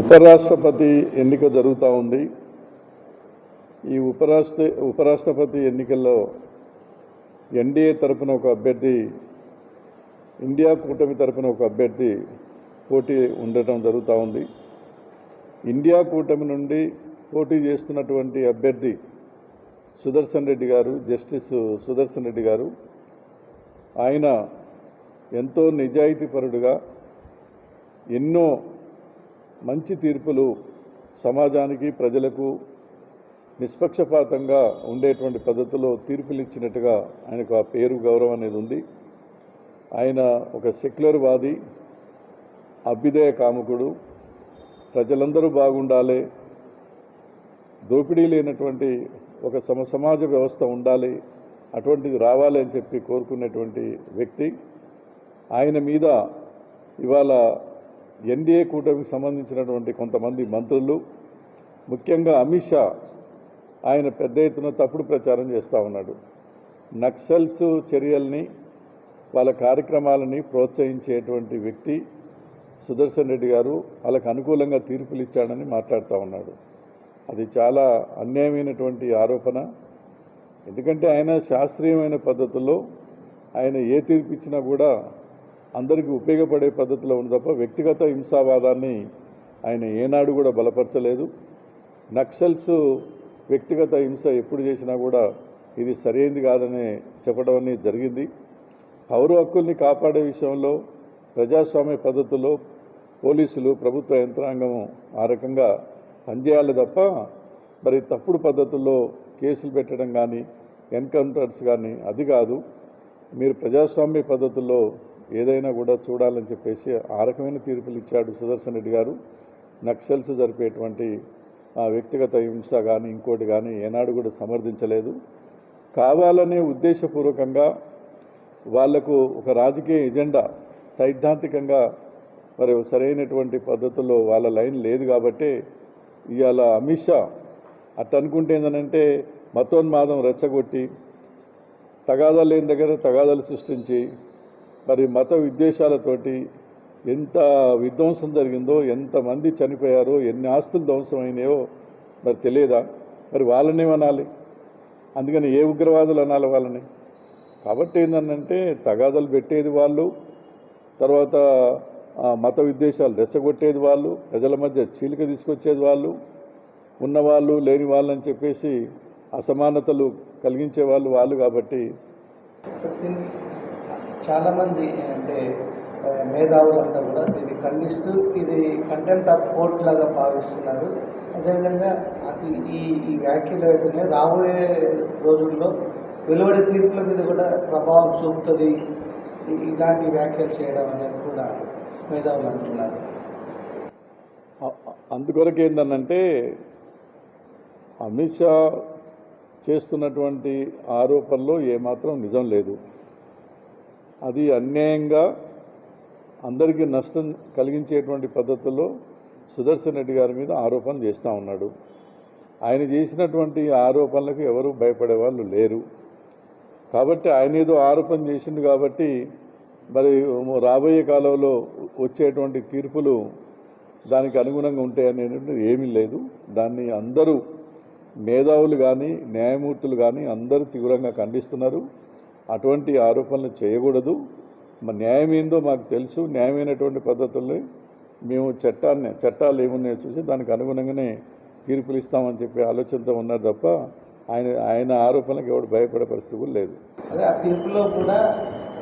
ఉపరాష్ట్రపతి ఎన్నిక జరుగుతూ ఉంది. ఈ ఉపరాష్ట్ర ఉపరాష్ట్రపతి ఎన్నికల్లో ఎన్డీఏ తరపున ఒక అభ్యర్థి ఇండియా కూటమి తరపున ఒక అభ్యర్థి పోటీ ఉండటం జరుగుతూ ఉంది. ఇండియా కూటమి నుండి పోటీ చేస్తున్నటువంటి అభ్యర్థి సుదర్శన్ రెడ్డి గారు జస్టిస్ సుదర్శన్ రెడ్డి గారు ఆయన ఎంతో నిజాయితీపరుడుగా ఎన్నో మంచి తీర్పులు సమాజానికి ప్రజలకు నిష్పక్షపాతంగా ఉండేటువంటి పద్ధతిలో తీర్పులు ఇచ్చినట్టుగా ఆయనకు ఆ పేరు గౌరవం అనేది ఉంది. ఆయన ఒక సెక్యులర్ వాది అభ్యుదయ కాముకుడు. ప్రజలందరూ బాగుండాలి. దోపిడీ లేనటువంటి ఒక సమ సమాజ వ్యవస్థ ఉండాలి అటువంటిది రావాలి అని చెప్పి కోరుకునేటువంటి వ్యక్తి. ఆయన మీద ఇవాళ ఎన్డీఏ కూటమికి సంబంధించినటువంటి కొంతమంది మంత్రులు ముఖ్యంగా అమిత్ షా ఆయన పెద్ద ఎత్తున తప్పుడు ప్రచారం చేస్తూ ఉన్నాడు. నక్సల్స్ చర్యల్ని వాళ్ళ కార్యక్రమాలని ప్రోత్సహించేటువంటి వ్యక్తి సుదర్శన్ రెడ్డి గారు వాళ్ళకు అనుకూలంగా తీర్పులు ఇచ్చాడని మాట్లాడుతూ ఉన్నాడు. అది చాలా అన్యాయమైనటువంటి ఆరోపణ. ఎందుకంటే ఆయన శాస్త్రీయమైన పద్ధతుల్లో ఆయన ఏ తీర్పు ఇచ్చినా కూడా అందరికీ ఉపయోగపడే పద్ధతిలో ఉంది తప్ప వ్యక్తిగత హింసావాదాన్ని ఆయన ఏనాడు కూడా బలపరచలేదు. నక్సల్స్ వ్యక్తిగత హింస ఎప్పుడు చేసినా కూడా ఇది సరైనది కాదనే చెప్పడం అనేది జరిగింది. పౌర హక్కుల్ని కాపాడే విషయంలో ప్రజాస్వామ్య పద్ధతిలో పోలీసులు ప్రభుత్వ యంత్రాంగం ఆ రకంగా పనిచేయాలి తప్ప మరి తప్పుడు పద్ధతుల్లో కేసులు పెట్టడం కానీ ఎన్కౌంటర్స్ కానీ అది కాదు. మీరు ప్రజాస్వామ్య పద్ధతుల్లో ఏదైనా కూడా చూడాలని చెప్పేసి ఆ రకమైన తీర్పులు ఇచ్చాడు సుదర్శన్ రెడ్డి గారు. నక్సల్స్ జరిపేటువంటి ఆ వ్యక్తిగత హింస కానీ ఇంకోటి కానీ ఏనాడు కూడా సమర్థించలేదు. కావాలనే ఉద్దేశపూర్వకంగా వాళ్ళకు ఒక రాజకీయ ఎజెండా సైద్ధాంతికంగా మరి సరైనటువంటి పద్ధతుల్లో వాళ్ళ లైన్ లేదు కాబట్టి ఇవాళ అమిత్ షా అట్ అనుకుంటే ఏంటంటే మతోన్మాదం రెచ్చగొట్టి తగాదాలు లేని దగ్గర తగాదాలు సృష్టించి మరి మత విద్వేషాలతోటి ఎంత విధ్వంసం జరిగిందో ఎంతమంది చనిపోయారో ఎన్ని ఆస్తులు ధ్వంసమైనాయో మరి తెలియదా? మరి వాళ్ళనేమనాలి అందుకని ఏ ఉగ్రవాదులు అనాలి వాళ్ళని? కాబట్టి ఏంటంటే తగాదలు పెట్టేది వాళ్ళు తర్వాత ఆ, మత విద్వేషాలు రెచ్చగొట్టేది వాళ్ళు ప్రజల మధ్య చీలిక తీసుకొచ్చేది వాళ్ళు ఉన్నవాళ్ళు లేని వాళ్ళు అని చెప్పేసి అసమానతలు కలిగించే వాళ్ళు వాళ్ళు కాబట్టి చాలామంది అంటే మేధావులంతా కూడా దీన్ని ఖండిస్తూ ఇది కంటెంట్ ఆఫ్ కోర్ట్ లాగా భావిస్తున్నారు. అదేవిధంగా అది ఈ ఈ వ్యాఖ్యలు అయితేనే రాబోయే రోజుల్లో వెలువడే తీర్పుల మీద కూడా ప్రభావం చూపుతుంది. ఇలాంటి వ్యాఖ్యలు చేయడం అనేది కూడా మేధావులు అంటున్నారు. అందుకొరకు ఏంటనంటే అమిత్ షా చేస్తున్నటువంటి ఆరోపణలో ఏమాత్రం నిజం లేదు. అది అన్యాయంగా అందరికీ నష్టం కలిగించేటువంటి పద్ధతుల్లో సుదర్శన్ రెడ్డి గారి మీద ఆరోపణ చేస్తూ ఉన్నాడు. ఆయన చేసినటువంటి ఆరోపణలకు ఎవరు భయపడే వాళ్ళు లేరు. కాబట్టి ఆయన ఏదో ఆరోపణ చేసిండు కాబట్టి మరి రాబోయే కాలంలో వచ్చేటువంటి తీర్పులు దానికి అనుగుణంగా ఉంటాయనేది ఏమీ లేదు. దాన్ని అందరూ మేధావులు కానీ న్యాయమూర్తులు కానీ అందరూ తీవ్రంగా ఖండిస్తున్నారు. అటువంటి ఆరోపణలు చేయకూడదు. మరి న్యాయం ఏందో మాకు తెలుసు. న్యాయమైనటువంటి పద్ధతుల్ని మేము చట్టాన్ని చట్టాలు ఏమున్నాయో చూసి దానికి అనుగుణంగానే తీర్పులు ఇస్తామని చెప్పి ఆలోచనతో ఉన్నారు తప్ప ఆయన ఆయన ఆరోపణలకు ఎవరు భయపడే పరిస్థితి కూడా లేదు. అదే ఆ తీర్పులో కూడా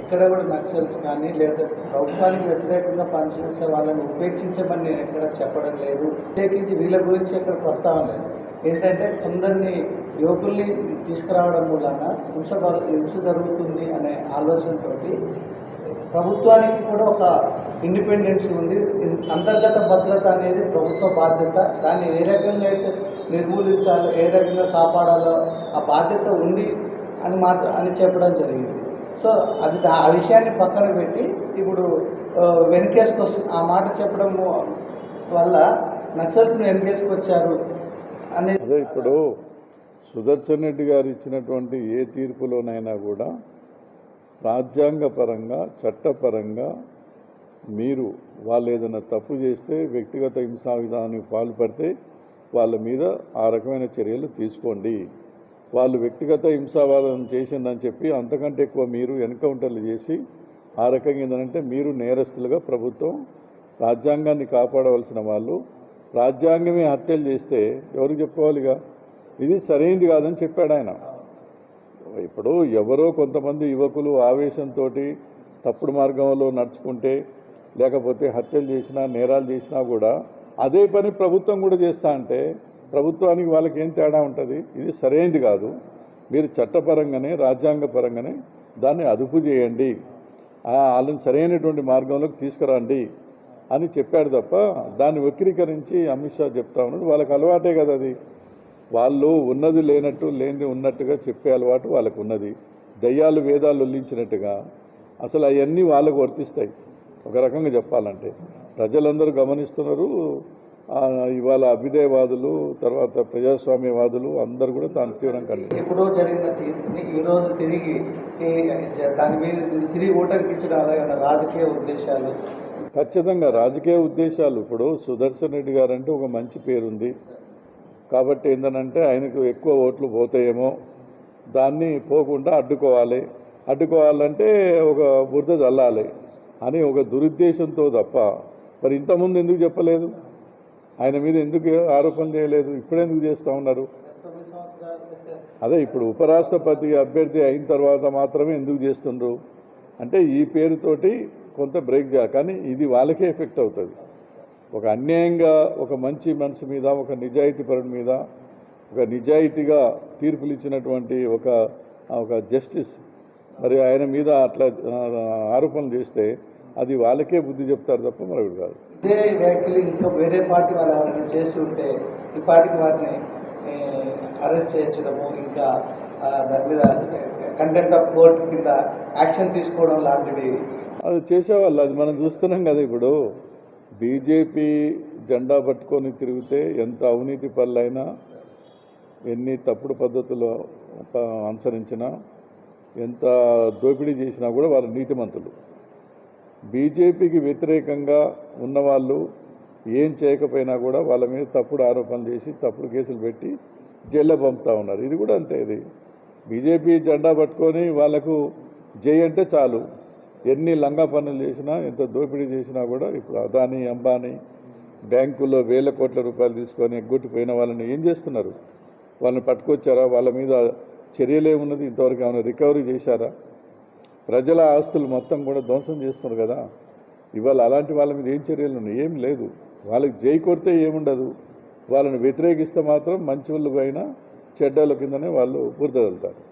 ఎక్కడ కూడా నక్సల్స్ కానీ లేదా ప్రభుత్వానికి వ్యతిరేకంగా పనిచేసే వాళ్ళని ఉపేక్షించమని నేను ఎక్కడ చెప్పడం లేదు. ప్రత్యేకించి వీళ్ళ గురించి ఎక్కడ ప్రస్తావన లేదు. ఏంటంటే కొందరిని యువకుల్ని తీసుకురావడం మూలన హింస హింస జరుగుతుంది అనే ఆలోచనతోటి ప్రభుత్వానికి కూడా ఒక ఇండిపెండెన్స్ ఉంది. అంతర్గత భద్రత అనేది ప్రభుత్వ బాధ్యత. దాన్ని ఏ రకంగా అయితే నిర్మూలించాలో ఏ రకంగా కాపాడాలో ఆ బాధ్యత ఉంది అని మాత్రం అని చెప్పడం జరిగింది. సో అది ఆ విషయాన్ని పక్కన పెట్టి ఇప్పుడు వెనకేసుకు వస్తుంది ఆ మాట చెప్పడం వల్ల నక్సల్స్ని వెనకేసుకొచ్చారు అనేది ఇప్పుడు సుదర్శన్ రెడ్డి గారు ఇచ్చినటువంటి ఏ తీర్పులోనైనా కూడా రాజ్యాంగపరంగా చట్టపరంగా మీరు వాళ్ళు ఏదైనా తప్పు చేస్తే వ్యక్తిగత హింసా విధానానికి పాల్పడితే వాళ్ళ మీద ఆ రకమైన చర్యలు తీసుకోండి. వాళ్ళు వ్యక్తిగత హింసావాదం చేసిందని చెప్పి అంతకంటే ఎక్కువ మీరు ఎన్కౌంటర్లు చేసి ఆ రకంగా ఏంటంటే మీరు నేరస్తులుగా ప్రభుత్వం రాజ్యాంగాన్ని కాపాడవలసిన వాళ్ళు రాజ్యాంగమే హత్యలు చేస్తే ఎవరికి చెప్పుకోవాలిగా? ఇది సరైంది కాదని చెప్పాడు ఆయన. ఇప్పుడు ఎవరో కొంతమంది యువకులు ఆవేశంతో తప్పుడు మార్గంలో నడుచుకుంటే లేకపోతే హత్యలు చేసినా నేరాలు చేసినా కూడా అదే పని ప్రభుత్వం కూడా చేస్తా అంటే ప్రభుత్వానికి వాళ్ళకి ఏం తేడా ఉంటుంది? ఇది సరైనది కాదు. మీరు చట్టపరంగానే రాజ్యాంగపరంగానే దాన్ని అదుపు చేయండి. వాళ్ళని సరైనటువంటి మార్గంలోకి తీసుకురండి అని చెప్పాడు తప్ప దాన్ని వక్రీకరించి అమిత్ షా చెప్తా ఉన్నాడు. వాళ్ళకి అలవాటే కదా అది. వాళ్ళు ఉన్నది లేనట్టు లేనిది ఉన్నట్టుగా చెప్పే అలవాటు వాళ్ళకు ఉన్నది దయ్యాలు వేదాలు ఒల్లించినట్టుగా అసలు అవన్నీ వాళ్ళకు వర్తిస్తాయి. ఒక రకంగా చెప్పాలంటే ప్రజలందరూ గమనిస్తున్నారు. ఇవాళ అభ్యుదయవాదులు తర్వాత ప్రజాస్వామ్యవాదులు అందరూ కూడా తాను తీవ్రంగా ఖండిస్తున్నారు. ఎప్పుడో జరిగిన తీర్పుని ఈ రోజు తిరిగి దాని మీద తిరిగి ఏమైనా రాజకీయ ఉద్దేశాలు? ఖచ్చితంగా రాజకీయ ఉద్దేశాలు. ఇప్పుడు సుదర్శన్ రెడ్డి గారు అంటే ఒక మంచి పేరుంది. కాబట్టి ఏంటంటే ఆయనకు ఎక్కువ ఓట్లు పోతాయేమో. దాన్ని పోకుండా అడ్డుకోవాలి. అడ్డుకోవాలంటే ఒక బురద చల్లాలి అని ఒక దురుద్దేశంతో తప్ప మరి ఇంతకుముందు ఎందుకు చెప్పలేదు? ఆయన మీద ఎందుకు ఆరోపణలు చేయలేదు? ఇప్పుడెందుకు చేస్తూ ఉన్నారు? అదే ఇప్పుడు ఉపరాష్ట్రపతి అభ్యర్థి అయిన తర్వాత మాత్రమే ఎందుకు చేస్తుండ్రు? అంటే ఈ పేరుతోటి కొంత బ్రేక్ చేయాలి కానీ ఇది వాళ్ళకే ఎఫెక్ట్ అవుతుంది. ఒక అన్యాయంగా ఒక మంచి మనసు మీద ఒక నిజాయితీ పరుడి మీద ఒక నిజాయితీగా తీర్పులు ఇచ్చినటువంటి ఒక ఒక జస్టిస్ మరి ఆయన మీద అట్లా ఆరోపణలు చేస్తే అది వాళ్ళకే బుద్ధి చెప్తారు తప్ప మరొకటి కాదు. ఇదే వ్యాఖ్యలు ఇంకా వేరే పార్టీ వాళ్ళు ఎవరైనా చేసి ఉంటే ఈ పార్టీకి వారిని అరెస్ట్ చేయించడము ఇంకా దాని మీద కంటెంట్ ఆఫ్ కోర్ట్ కింద యాక్షన్ తీసుకోవడం లాంటివి అది చేసేవాళ్ళు అది మనం చూస్తున్నాం కదా ఇప్పుడు. బీజేపీ జెండా పట్టుకొని తిరిగితే ఎంత అవినీతి పనులైనా ఎన్ని తప్పుడు పద్ధతులు ప- అనుసరించినా ఎంత దోపిడీ చేసినా కూడా వాళ్ళు నీతిమంతులు. బీజేపీకి వ్యతిరేకంగా ఉన్నవాళ్ళు ఏం చేయకపోయినా కూడా వాళ్ళ మీద తప్పుడు ఆరోపణలు చేసి తప్పుడు కేసులు పెట్టి జైల్లో పంపుతా ఉన్నారు. ఇది కూడా అంతే ఇది. బీజేపీ జెండా పట్టుకొని వాళ్ళకు జై అంటే చాలు. ఎన్ని లంగా పనులు చేసినా ఎంత దోపిడీ చేసినా కూడా ఇప్పుడు అదానీ అంబానీ బ్యాంకుల్లో వేల కోట్ల రూపాయలు తీసుకొని ఎగ్గొట్టిపోయిన వాళ్ళని ఏం చేస్తున్నారు? వాళ్ళని పట్టుకొచ్చారా? వాళ్ళ మీద చర్యలే ఉన్నది? ఇంతవరకు ఏమైనా రికవరీ చేశారా? ప్రజల ఆస్తులు మొత్తం కూడా ధ్వంసం చేస్తున్నారు కదా. ఇవాళ అలాంటి వాళ్ళ మీద ఏం చర్యలు ఉన్నాయి? ఏం లేదు. వాళ్ళకి జై కొడితే ఏముండదు. వాళ్ళని వ్యతిరేకిస్తే మాత్రం మంచి వాళ్ళు అయినా చెడ్డల కిందనే వాళ్ళు బురద వెళ్తారు